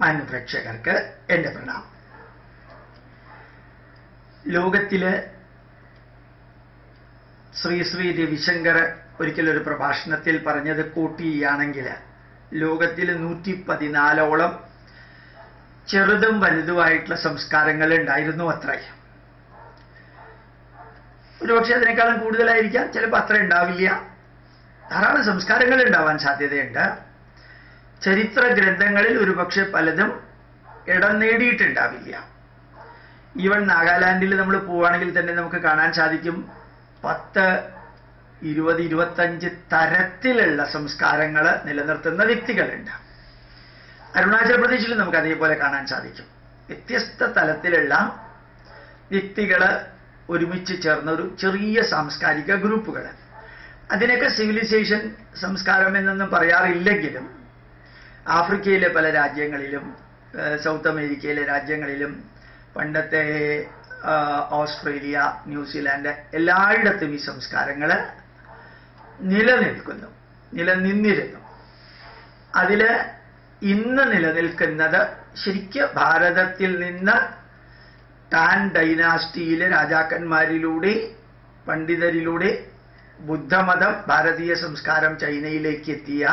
മാന്യപ്രേക്ഷകർക്ക് എന്റെ പ്രണാമം. ലോകത്തിൽ ശ്രീ ശ്രീ രവിശങ്കർ ഒരിക്കലൊരു പ്രഭാഷണത്തിൽ പറഞ്ഞത് കൂട്ടിയാണെങ്കിൽ ലോകത്തിൽ നൂറ്റി പതിനാലോളം ചെറുതും വലുതുമായിട്ടുള്ള സംസ്കാരങ്ങൾ ഉണ്ടായിരുന്നു അത്രേ. ഒരുപക്ഷെ അതിനേക്കാളും കൂടുതലായിരിക്കാം ചിലപ്പോൾ അത്ര ഉണ്ടാവില്ല. ധാരാളം സംസ്കാരങ്ങൾ ഉണ്ടാവാൻ സാധ്യതയുണ്ട്. ചരിത്ര ഗ്രന്ഥങ്ങളിൽ ഒരുപക്ഷെ പലതും ഇടം നേടിയിട്ടുണ്ടാവില്ല. ഈവൻ നാഗാലാൻഡിൽ നമ്മൾ പോവുകയാണെങ്കിൽ തന്നെ നമുക്ക് കാണാൻ സാധിക്കും പത്ത് ഇരുപത് ഇരുപത്തഞ്ച് തരത്തിലുള്ള സംസ്കാരങ്ങൾ നിലനിർത്തുന്ന വ്യക്തികളുണ്ട്. അരുണാചൽ പ്രദേശിൽ നമുക്ക് അതേപോലെ കാണാൻ സാധിക്കും. വ്യത്യസ്ത തലത്തിലുള്ള വ്യക്തികൾ ഒരുമിച്ച് ചേർന്ന ഒരു ചെറിയ സാംസ്കാരിക ഗ്രൂപ്പുകൾ അതിനൊക്കെ സിവിലൈസേഷൻ സംസ്കാരം എന്നൊന്നും പറയാറില്ലെങ്കിലും ആഫ്രിക്കയിലെ പല രാജ്യങ്ങളിലും സൗത്ത് അമേരിക്കയിലെ രാജ്യങ്ങളിലും പണ്ടത്തെ ഓസ്ട്രേലിയ ന്യൂസിലാൻഡ് എല്ലായിടത്തും ഈ സംസ്കാരങ്ങൾ നിലനിൽക്കുന്നു നിലനിന്നിരുന്നു. അതിൽ ഇന്ന് നിലനിൽക്കുന്നത് ശരിക്ക് ഭാരതത്തിൽ നിന്ന് ടാൻ ഡൈനാസ്റ്റിയിലെ രാജാക്കന്മാരിലൂടെ പണ്ഡിതരിലൂടെ ബുദ്ധമതം ഭാരതീയ സംസ്കാരം ചൈനയിലേക്ക് എത്തിയ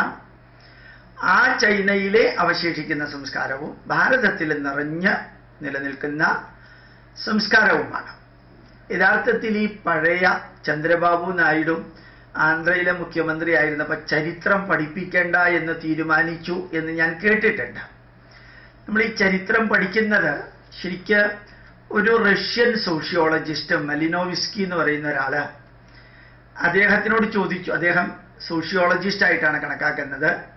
ആ ചൈനയിലെ അവശേഷിക്കുന്ന സംസ്കാരവും ഭാരതത്തിൽ നിറഞ്ഞ് നിലനിൽക്കുന്ന സംസ്കാരവുമാണ്. യഥാർത്ഥത്തിൽ ഈ പഴയ ചന്ദ്രബാബു നായിഡു ആന്ധ്രയിലെ മുഖ്യമന്ത്രി ആയിരുന്നപ്പോൾ ചരിത്രം പഠിപ്പിക്കേണ്ട എന്ന് തീരുമാനിച്ചു എന്ന് ഞാൻ കേട്ടിട്ടുണ്ട്. നമ്മൾ ഈ ചരിത്രം പഠിക്കുന്നത് ശരിക്ക് ഒരു റഷ്യൻ സോഷ്യോളജിസ്റ്റ് മലിനോവിസ്കി എന്ന് പറയുന്ന ഒരാൾ അദ്ദേഹത്തിനോട് ചോദിച്ചു. അദ്ദേഹം സോഷ്യോളജിസ്റ്റ് ആയിട്ടാണ് കണക്കാക്കുന്നത്.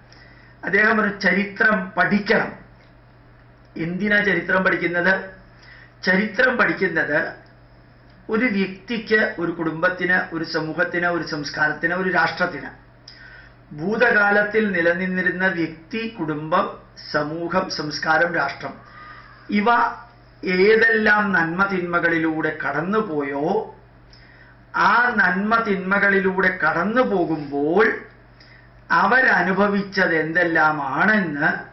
അദ്ദേഹം ഒരു ചരിത്രം പഠിക്കണം. എന്തിനാ ചരിത്രം പഠിക്കുന്നത്? ചരിത്രം പഠിക്കുന്നത് ഒരു വ്യക്തിക്ക് ഒരു കുടുംബത്തിന് ഒരു സമൂഹത്തിന് ഒരു സംസ്കാരത്തിന് ഒരു രാഷ്ട്രത്തിന്. ഭൂതകാലത്തിൽ നിലനിന്നിരുന്ന വ്യക്തി കുടുംബം സമൂഹം സംസ്കാരം രാഷ്ട്രം ഇവ ഏതെല്ലാം നന്മ തിന്മകളിലൂടെ കടന്നുപോയോ ആ നന്മ തിന്മകളിലൂടെ കടന്നു പോകുമ്പോൾ അവരനുഭവിച്ചത് എന്തെല്ലാമാണെന്ന്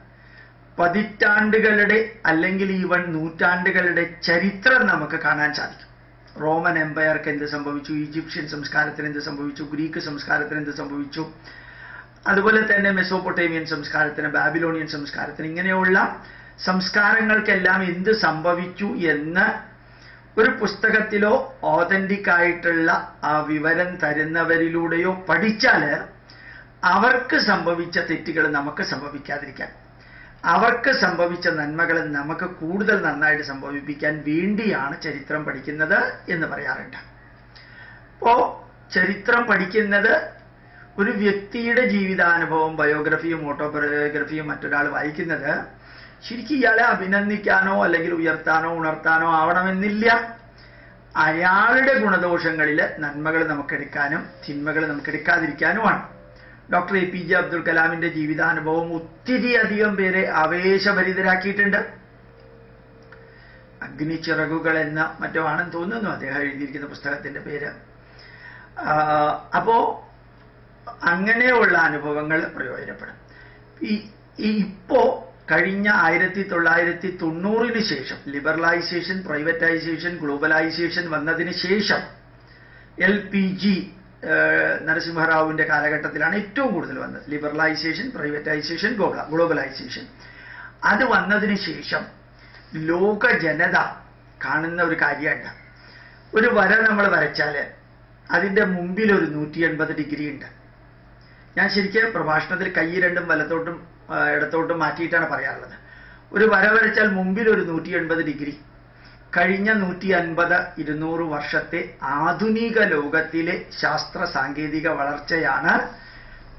പതിറ്റാണ്ടുകളുടെ അല്ലെങ്കിൽ ഈവൻ നൂറ്റാണ്ടുകളുടെ ചരിത്രം നമുക്ക് കാണാൻ സാധിക്കും. റോമൻ എംപയർക്ക് എന്ത് സംഭവിച്ചു? ഈജിപ്ഷ്യൻ സംസ്കാരത്തിന് എന്ത് സംഭവിച്ചു? ഗ്രീക്ക് സംസ്കാരത്തിന് എന്ത് സംഭവിച്ചു? അതുപോലെ തന്നെ മെസോപ്പൊട്ടേമിയൻ സംസ്കാരത്തിന് ബാബിലോണിയൻ സംസ്കാരത്തിന് ഇങ്ങനെയുള്ള സംസ്കാരങ്ങൾക്കെല്ലാം എന്ത് സംഭവിച്ചു എന്ന് ഒരു പുസ്തകത്തിലോ ഓതന്റിക് ആയിട്ടുള്ള ആ വിവരം തരുന്നവരിലൂടെയോ പഠിച്ചാൽ അവർക്ക് സംഭവിച്ച തെറ്റുകൾ നമുക്ക് സംഭവിക്കാതിരിക്കാൻ അവർക്ക് സംഭവിച്ച നന്മകൾ നമുക്ക് കൂടുതൽ നന്നായിട്ട് സംഭവിപ്പിക്കാൻ വേണ്ടിയാണ് ചരിത്രം പഠിക്കുന്നത് എന്ന് പറയാറുണ്ട്. അപ്പോ ചരിത്രം പഠിക്കുന്നത് ഒരു വ്യക്തിയുടെ ജീവിതാനുഭവം ബയോഗ്രഫിയും ഓട്ടോബയോഗ്രഫിയും മറ്റൊരാൾ വായിക്കുന്നത് ശരിക്കും ഇയാളെ അഭിനന്ദിക്കാനോ അല്ലെങ്കിൽ ഉയർത്താനോ ഉണർത്താനോ ആവണമെന്നില്ല. അയാളുടെ ഗുണദോഷങ്ങളിൽ നന്മകൾ നമുക്കെടുക്കാനും തിന്മകൾ നമുക്കെടുക്കാതിരിക്കാനുമാണ്. Doctor A P J Abdul കലാമിന്റെ ജീവിതാനുഭവം ഒത്തിരി അധികം പേരെ ആവേശഭരിതരാക്കിയിട്ടുണ്ട്. അഗ്നിച്ചിറകുകൾ എന്ന മറ്റോ ആണെന്ന് തോന്നുന്നു. അദ്ദേഹം എഴുതിയിരിക്കുന്ന പുസ്തകത്തിന്റെ പേര്. അപ്പോ അങ്ങനെയുള്ള അനുഭവങ്ങൾ പ്രയോജനപ്പെടും. ഇപ്പോ കഴിഞ്ഞ ആയിരത്തി തൊള്ളായിരത്തി തൊണ്ണൂറിന് ശേഷം ലിബറലൈസേഷൻ പ്രൈവറ്റൈസേഷൻ ഗ്ലോബലൈസേഷൻ വന്നതിന് ശേഷം എൽ പി ജി നരസിംഹറാവുവിന്റെ കാലഘട്ടത്തിലാണ് ഏറ്റവും കൂടുതൽ വന്നത്. ലിബറലൈസേഷൻ പ്രൈവറ്റൈസേഷൻ ഗ്ലോബലൈസേഷൻ അത് വന്നതിന് ശേഷം ലോക ജനത കാണുന്ന ഒരു കാര്യമുണ്ട് ഒരു വര നമ്മൾ വരച്ചാൽ അതിന്റെ മുമ്പിൽ ഒരു നൂറ്റി എൺപത് ഡിഗ്രി ഉണ്ട്. ഞാൻ ശരിക്കും പ്രഭാഷണത്തിൽ കൈ രണ്ടും വലത്തോട്ടും ഇടത്തോട്ടും മാറ്റിയിട്ടാണ് പറയാറുള്ളത്. ഒരു വര വരച്ചാൽ മുമ്പിൽ ഒരു നൂറ്റി എൺപത് ഡിഗ്രി. കഴിഞ്ഞ നൂറ്റി അൻപത് ഇരുന്നൂറ് വർഷത്തെ ആധുനിക ലോകത്തിലെ ശാസ്ത്ര സാങ്കേതിക വളർച്ചയാണ്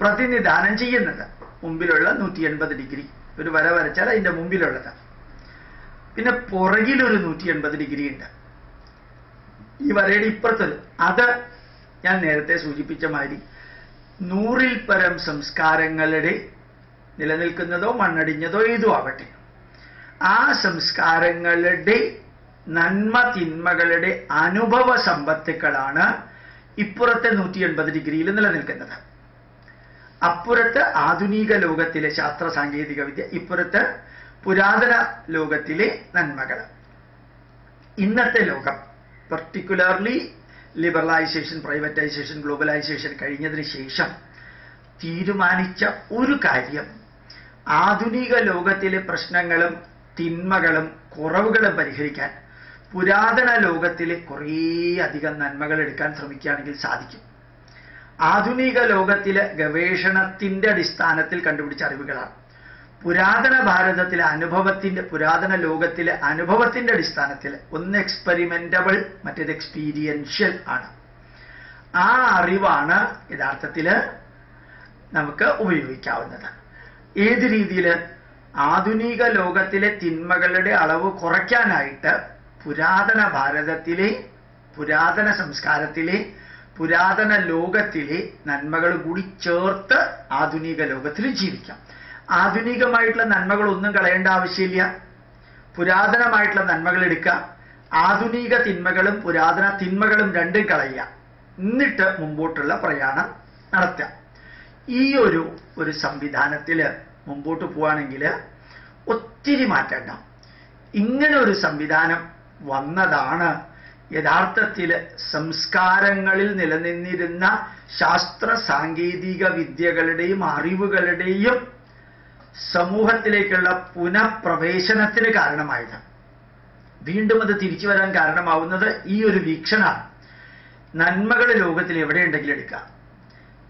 പ്രതിനിധാനം ചെയ്യുന്നത്. മുമ്പിലുള്ള നൂറ്റി എൺപത് ഡിഗ്രി. ഒരു വര വരച്ചാൽ അതിന്റെ മുമ്പിലുള്ളത്. പിന്നെ പുറകിലൊരു നൂറ്റി എൺപത് ഡിഗ്രി ഉണ്ട്. ഈ വരയുടെ ഇപ്പുറത്തൊരു. അത് ഞാൻ നേരത്തെ സൂചിപ്പിച്ച മാതിരി നൂറിൽ പരം സംസ്കാരങ്ങളുടെ നിലനിൽക്കുന്നതോ മണ്ണടിഞ്ഞതോ ഏതോ ആവട്ടെ. ആ സംസ്കാരങ്ങളുടെ നന്മ തിന്മകളുടെ അനുഭവ സമ്പത്തുക്കളാണ് ഇപ്പുറത്തെ നൂറ്റി എൺപത് ഡിഗ്രിയിൽ നിലനിൽക്കുന്നത്. അപ്പുറത്ത് ആധുനിക ലോകത്തിലെ ശാസ്ത്ര സാങ്കേതിക വിദ്യ ഇപ്പുറത്ത് പുരാതന ലോകത്തിലെ നന്മകൾ. ഇന്നത്തെ ലോകം പർട്ടിക്കുലർലി ലിബറലൈസേഷൻ പ്രൈവറ്റൈസേഷൻ ഗ്ലോബലൈസേഷൻ കഴിഞ്ഞതിന് ശേഷം തീരുമാനിച്ച ഒരു കാര്യം ആധുനിക ലോകത്തിലെ പ്രശ്നങ്ങളും തിന്മകളും കുറവുകളും പരിഹരിക്കാൻ പുരാതന ലോകത്തിലെ കുറേ അധികം നന്മകൾ എടുക്കാൻ ശ്രമിക്കുകയാണെങ്കിൽ സാധിക്കും. ആധുനിക ലോകത്തിലെ ഗവേഷണത്തിന്റെ അടിസ്ഥാനത്തിൽ കണ്ടുപിടിച്ച അറിവുകളാണ്. പുരാതന ഭാരതത്തിലെ അനുഭവത്തിന്റെ പുരാതന ലോകത്തിലെ അനുഭവത്തിന്റെ അടിസ്ഥാനത്തിൽ ഒന്ന് എക്സ്പെരിമെന്റബിൾ മറ്റേത് എക്സ്പീരിയൻഷ്യൽ ആണ്. ആ അറിവാണ് യഥാർത്ഥത്തിൽ നമുക്ക് ഉപയോഗിക്കാവുന്നത്. ഏത് രീതിയിൽ? ആധുനിക ലോകത്തിലെ തിന്മകളുടെ അളവ് കുറയ്ക്കാനായിട്ട് പുരാതന ഭാരതത്തിലെ പുരാതന സംസ്കാരത്തിലെ പുരാതന ലോകത്തിലെ നന്മകൾ കൂടി ചേർത്ത് ആധുനിക ലോകത്തിൽ ജീവിക്കാം. ആധുനികമായിട്ടുള്ള നന്മകൾ ഒന്നും കളയേണ്ട ആവശ്യമില്ല. പുരാതനമായിട്ടുള്ള നന്മകൾ എടുക്കുക. ആധുനിക തിന്മകളും പുരാതന തിന്മകളും രണ്ടും കളയുക. എന്നിട്ട് മുമ്പോട്ടുള്ള പ്രയാണം നടത്തുക. ഈ ഒരു ഒരു സംവിധാനത്തിൽ മുമ്പോട്ട് പോവുകയാണെങ്കിൽ ഒത്തിരി മാറ്റണ്ട ഇങ്ങനെ ഒരു സംവിധാനം വന്നതാണ്. യഥാർത്ഥത്തിൽ സംസ്കാരങ്ങളിൽ നിലനിന്നിരുന്ന ശാസ്ത്ര സാങ്കേതിക വിദ്യകളുടെയും അറിവുകളുടെയും സമൂഹത്തിലേക്കുള്ള പുനഃപ്രവേശനത്തിന് കാരണമായത് വീണ്ടും അത് തിരിച്ചു വരാൻ കാരണമാവുന്നത് ഈ ഒരു വീക്ഷണമാണ്. നന്മകൾ ലോകത്തിൽ എവിടെയുണ്ടെങ്കിലും എടുക്കുക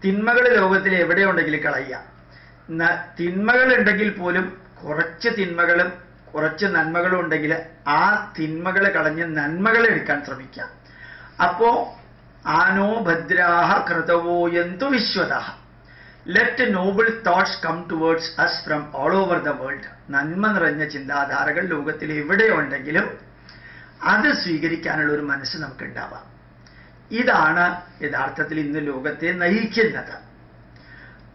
തിന്മകൾ ലോകത്തിൽ എവിടെയുണ്ടെങ്കിലും കളയുക തിന്മകൾ ഉണ്ടെങ്കിൽ പോലും കുറച്ച് തിന്മകളും കുറച്ച് നന്മകളും ഉണ്ടെങ്കിൽ ആ തിന്മകൾ കളഞ്ഞ് നന്മകൾ എടുക്കാൻ ശ്രമിക്കാം അപ്പോ ആനോ ഭദ്രാഹ കൃതവോ എന്തു വിശ്വത. Let noble thoughts come towards us from all over the world നന്മ നിറഞ്ഞ ചിന്താധാരകൾ ലോകത്തിൽ എവിടെയുണ്ടെങ്കിലും അത് സ്വീകരിക്കാനുള്ള ഒരു മനസ്സ് നമുക്ക് ഉണ്ടാവാം ഇതാണ് യഥാർത്ഥത്തിൽ ഇന്ന് ലോകത്തെ നയിക്കുന്നത്.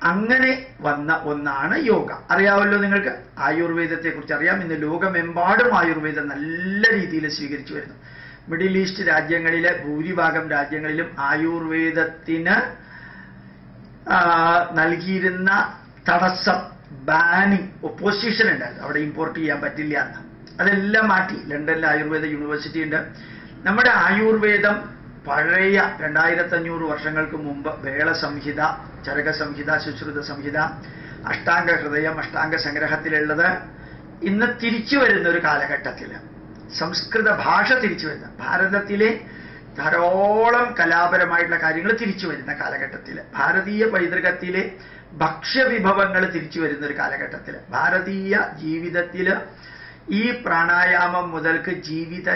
അങ്ങനെ വന്ന ഒന്നാണ് യോഗ. അറിയാവല്ലോ നിങ്ങൾക്ക്? ആയുർവേദത്തെ കുറിച്ച് അറിയാം. ഇന്ന് ലോകമെമ്പാടും ആയുർവേദം നല്ല രീതിയിൽ സ്വീകരിച്ചു വരുന്നു. മിഡിൽ ഈസ്റ്റ് രാജ്യങ്ങളിലെ ഭൂരിഭാഗം രാജ്യങ്ങളിലും ആയുർവേദത്തിന് നൽകിയിരുന്ന തടസ്സം ബാനിങ് ഒപ്പോസിഷൻ ഉണ്ടായിരുന്നു അവിടെ ഇമ്പോർട്ട് ചെയ്യാൻ പറ്റില്ല എന്ന്. അതെല്ലാം മാറ്റി. ലണ്ടനിൽ ആയുർവേദ യൂണിവേഴ്സിറ്റി ഉണ്ട്. നമ്മുടെ ആയുർവേദം പഴയ രണ്ടായിരത്തി അഞ്ഞൂറ് വർഷങ്ങൾക്ക് മുമ്പ് വേള സംഹിത ചരക സംഹിത ശുശ്രുത സംഹിത അഷ്ടാംഗ ഹൃദയം അഷ്ടാംഗ സംഗ്രഹത്തിലുള്ളത് ഇന്ന് തിരിച്ചു വരുന്ന ഒരു കാലഘട്ടത്തിൽ. സംസ്കൃത ഭാഷ തിരിച്ചു വരുന്ന ഭാരതത്തിലെ ധാരോളം കലാപരമായിട്ടുള്ള കാര്യങ്ങൾ തിരിച്ചു വരുന്ന കാലഘട്ടത്തിൽ. ഭാരതീയ പൈതൃകത്തിലെ ഭക്ഷ്യവിഭവങ്ങൾ തിരിച്ചു വരുന്ന ഒരു കാലഘട്ടത്തിൽ. ഭാരതീയ ജീവിതത്തിൽ ഈ പ്രാണായാമം മുതൽക്ക് ജീവിത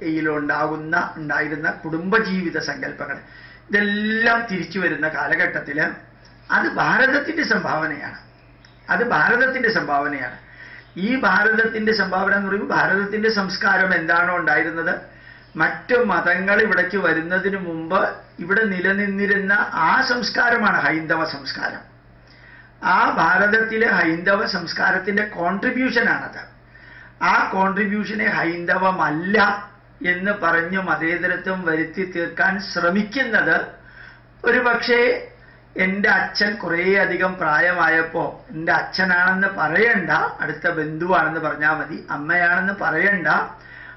ശൈലിയിലുണ്ടാകുന്ന ഉണ്ടായിരുന്ന കുടുംബജീവിത സങ്കല്പങ്ങൾ ഇതെല്ലാം തിരിച്ചു വരുന്ന കാലഘട്ടത്തിൽ അത് ഭാരതത്തിന്റെ സംഭാവനയാണ്. അത് ഭാരതത്തിന്റെ സംഭാവനയാണ്. ഈ ഭാരതത്തിന്റെ സംഭാവന എന്ന് പറയുമ്പോൾ ഭാരതത്തിന്റെ സംസ്കാരം എന്താണോ ഉണ്ടായിരുന്നത് മറ്റു മതങ്ങൾ ഇവിടേക്ക് വരുന്നതിന് മുമ്പ് ഇവിടെ നിലനിന്നിരുന്ന ആ സംസ്കാരമാണ് ഹൈന്ദവ സംസ്കാരം. ആ ഭാരതത്തിലെ ഹൈന്ദവ സംസ്കാരത്തിന്റെ കോൺട്രിബ്യൂഷനാണത് ആ കോൺട്രിബ്യൂഷനെ ഹൈന്ദവമല്ല എന്ന് പറഞ്ഞു മതേതരത്വം വരുത്തി തീർക്കാൻ ശ്രമിക്കുന്നത് ഒരു പക്ഷേ എന്റെ അച്ഛൻ കുറേ അധികം പ്രായമായപ്പോ എന്റെ അച്ഛനാണെന്ന് പറയണ്ട അടുത്ത ബന്ധുവാണെന്ന് പറഞ്ഞാൽ മതി അമ്മയാണെന്ന് പറയണ്ട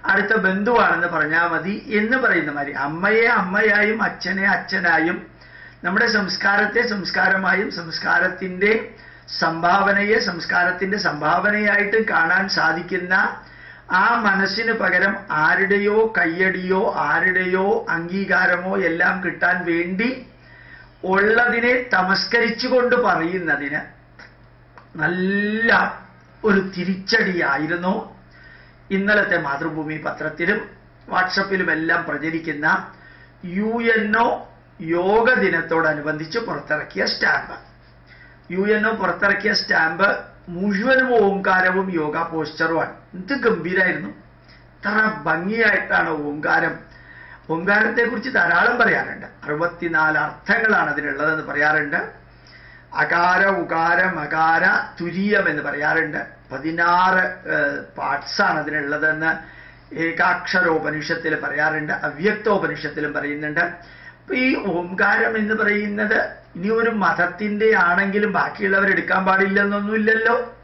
അടുത്ത ബന്ധുവാണെന്ന് പറഞ്ഞാൽ മതി എന്ന് പറയുന്ന മാതിരി അമ്മയെ അമ്മയായും അച്ഛനെ അച്ഛനായും നമ്മുടെ സംസ്കാരത്തെ സംസ്കാരമായും സംസ്കാരത്തിന്റെ സംഭാവനയെ സംസ്കാരത്തിന്റെ സംഭാവനയായിട്ടും കാണാൻ സാധിക്കുന്ന ആ മനസ്സിന് പകരം ആരുടെയോ കയ്യടിയോ ആരുടെയോ അംഗീകാരമോ എല്ലാം കിട്ടാൻ വേണ്ടി ഉള്ളതിനെ തമസ്കരിച്ചുകൊണ്ട് പറയുന്നതിന് നല്ല ഒരു തിരിച്ചടിയായിരുന്നു. ഇന്നലത്തെ മാതൃഭൂമി പത്രത്തിലും വാട്സപ്പിലും എല്ലാം പ്രചരിക്കുന്ന യു എൻ ഒ യോഗ ദിനത്തോടനുബന്ധിച്ച് പുറത്തിറക്കിയ സ്റ്റാമ്പ്. യു എൻ ഒ പുറത്തിറക്കിയ സ്റ്റാമ്പ് മുഴുവനും ഓംകാരവും യോഗ പോസ്റ്ററുമാണ്. എന്ത് ഗംഭീരായിരുന്നു. അത്ര ഭംഗിയായിട്ടാണ് ഓങ്കാരം. ഓങ്കാരത്തെ കുറിച്ച് ധാരാളം പറയാറുണ്ട്. അറുപത്തിനാല് അർത്ഥങ്ങളാണ് അതിനുള്ളതെന്ന് പറയാറുണ്ട്. അകാര ഉകാര മകാര തുരീയം എന്ന് പറയാറുണ്ട്. പതിനാറ് പാർട്സാണ് അതിനുള്ളതെന്ന് ഏകാക്ഷരോപനിഷത്തിൽ പറയാറുണ്ട്. അവ്യക്തോപനിഷത്തിലും പറയുന്നുണ്ട്. അപ്പൊ ഈ ഓംകാരം എന്ന് പറയുന്നത് ഇനി ഒരു മതത്തിന്റെ ആണെങ്കിലും ബാക്കിയുള്ളവർ എടുക്കാൻ പാടില്ലെന്നൊന്നുമില്ലല്ലോ.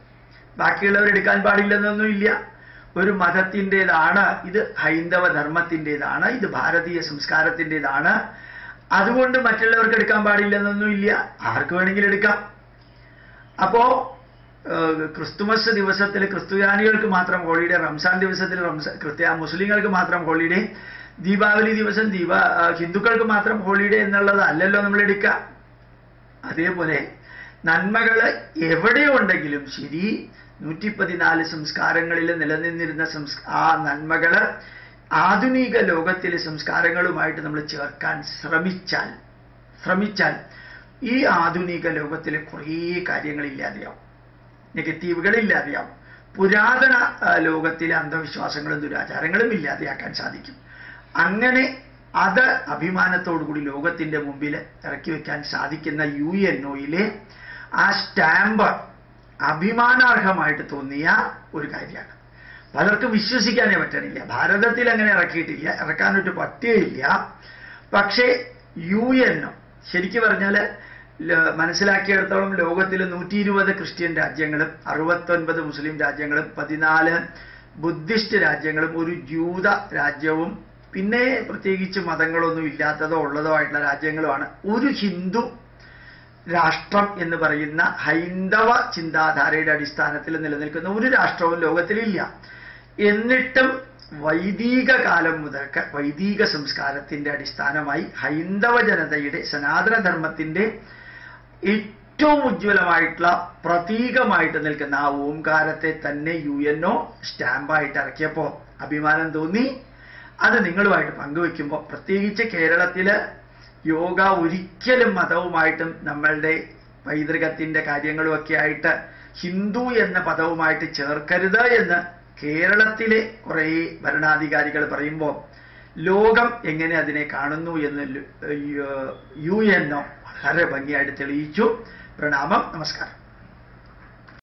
ബാക്കിയുള്ളവർ എടുക്കാൻ പാടില്ലെന്നൊന്നും ഇല്ല. ഒരു മതത്തിന്റെതാണ് ഇത് ഹൈന്ദവ ധർമ്മത്തിന്റെതാണ് ഇത് ഭാരതീയ സംസ്കാരത്തിന്റെതാണ്. അതുകൊണ്ട് മറ്റുള്ളവർക്ക് എടുക്കാൻ പാടില്ലെന്നൊന്നും ഇല്ല. ആർക്ക് വേണമെങ്കിലും എടുക്കാം. അപ്പോ ക്രിസ്തുമസ് ദിവസത്തിൽ ക്രിസ്ത്യാനികൾക്ക് മാത്രം ഹോളിഡേ റംസാൻ ദിവസത്തിൽ റംസാൻ ക്രിസ്ത്യ മുസ്ലിങ്ങൾക്ക് മാത്രം ഹോളിഡേ ദീപാവലി ദിവസം ദീപ ഹിന്ദുക്കൾക്ക് മാത്രം ഹോളിഡേ എന്നുള്ളത് അല്ലല്ലോ നമ്മൾ എടുക്കുക അതേപോലെ നന്മകൾ എവിടെയുണ്ടെങ്കിലും ശരി നൂറ്റി പതിനാല് സംസ്കാരങ്ങളിൽ നിലനിന്നിരുന്ന ആ നന്മകൾ ആധുനിക ലോകത്തിലെ സംസ്കാരങ്ങളുമായിട്ട് നമ്മൾ ചേർക്കാൻ ശ്രമിച്ചാൽ ശ്രമിച്ചാൽ ഈ ആധുനിക ലോകത്തിലെ കുറേ കാര്യങ്ങൾ ഇല്ലാതെയാവും. നെഗറ്റീവുകൾ ഇല്ലാതെയാവും. പുരാതന ലോകത്തിലെ അന്ധവിശ്വാസങ്ങളും ദുരാചാരങ്ങളും ഇല്ലാതെയാക്കാൻ സാധിക്കും. അങ്ങനെ അത് അഭിമാനത്തോടുകൂടി ലോകത്തിന്റെ മുമ്പിൽ ഇറക്കി വെക്കാൻ സാധിക്കുന്ന യു എൻ ഒയിലെ ആ സ്റ്റാമ്പ് അഭിമാനാർഹമായിട്ട് തോന്നിയ ഒരു കാര്യമാണ്. പലർക്കും വിശ്വസിക്കാനേ പറ്റണില്ല. ഭാരതത്തിൽ അങ്ങനെ ഇറക്കിയിട്ടില്ല. ഇറക്കാനൊരു പറ്റുകയില്ല പക്ഷേ യു എൻ ശരിക്കു പറഞ്ഞാൽ മനസ്സിലാക്കിയിടത്തോളം ലോകത്തിൽ നൂറ്റി ഇരുപത് ക്രിസ്ത്യൻ രാജ്യങ്ങളും അറുപത്തൊൻപത് മുസ്ലിം രാജ്യങ്ങളും പതിനാല് ബുദ്ധിസ്റ്റ് രാജ്യങ്ങളും ഒരു ജൂത രാജ്യവും പിന്നെ പ്രത്യേകിച്ച് മതങ്ങളൊന്നും ഇല്ലാത്തതോ ഉള്ളതോ ആയിട്ടുള്ള രാജ്യങ്ങളുമാണ്. ഒരു ഹിന്ദു രാഷ്ട്രം എന്ന് പറയുന്ന ഹൈന്ദവ ചിന്താധാരയുടെ അടിസ്ഥാനത്തിൽ നിലനിൽക്കുന്ന ഒരു രാഷ്ട്രവും ലോകത്തിലില്ല. എന്നിട്ടും വൈദിക കാലം മുതൽക്ക് വൈദിക സംസ്കാരത്തിന്റെ അടിസ്ഥാനമായി ഹൈന്ദവ ജനതയുടെ സനാതനധർമ്മത്തിന്റെ ഏറ്റവും ഉജ്ജ്വലമായിട്ടുള്ള പ്രതീകമായിട്ട് നിൽക്കുന്ന ആ ഓംകാരത്തെ തന്നെ യു എൻ ഒ സ്റ്റാമ്പായിട്ട് ഇറക്കിയപ്പോൾ അഭിമാനം തോന്നി. അത് നിങ്ങളുമായിട്ട് പങ്കുവെക്കുമ്പോൾ പ്രത്യേകിച്ച് കേരളത്തിൽ യോഗ ഒരിക്കലും മതവുമായിട്ടും നമ്മളുടെ പൈതൃകത്തിന്റെ കാര്യങ്ങളുമൊക്കെ ആയിട്ട് ഹിന്ദു എന്ന പദവുമായിട്ട് ചേർക്കരുത് എന്ന് കേരളത്തിലെ കുറേ ഭരണാധികാരികൾ പറയുമ്പോൾ ലോകം എങ്ങനെ അതിനെ കാണുന്നു എന്ന് യു ഒ വളരെ ഭംഗിയായിട്ട് തെളിയിച്ചു പ്രണാമം നമസ്കാരം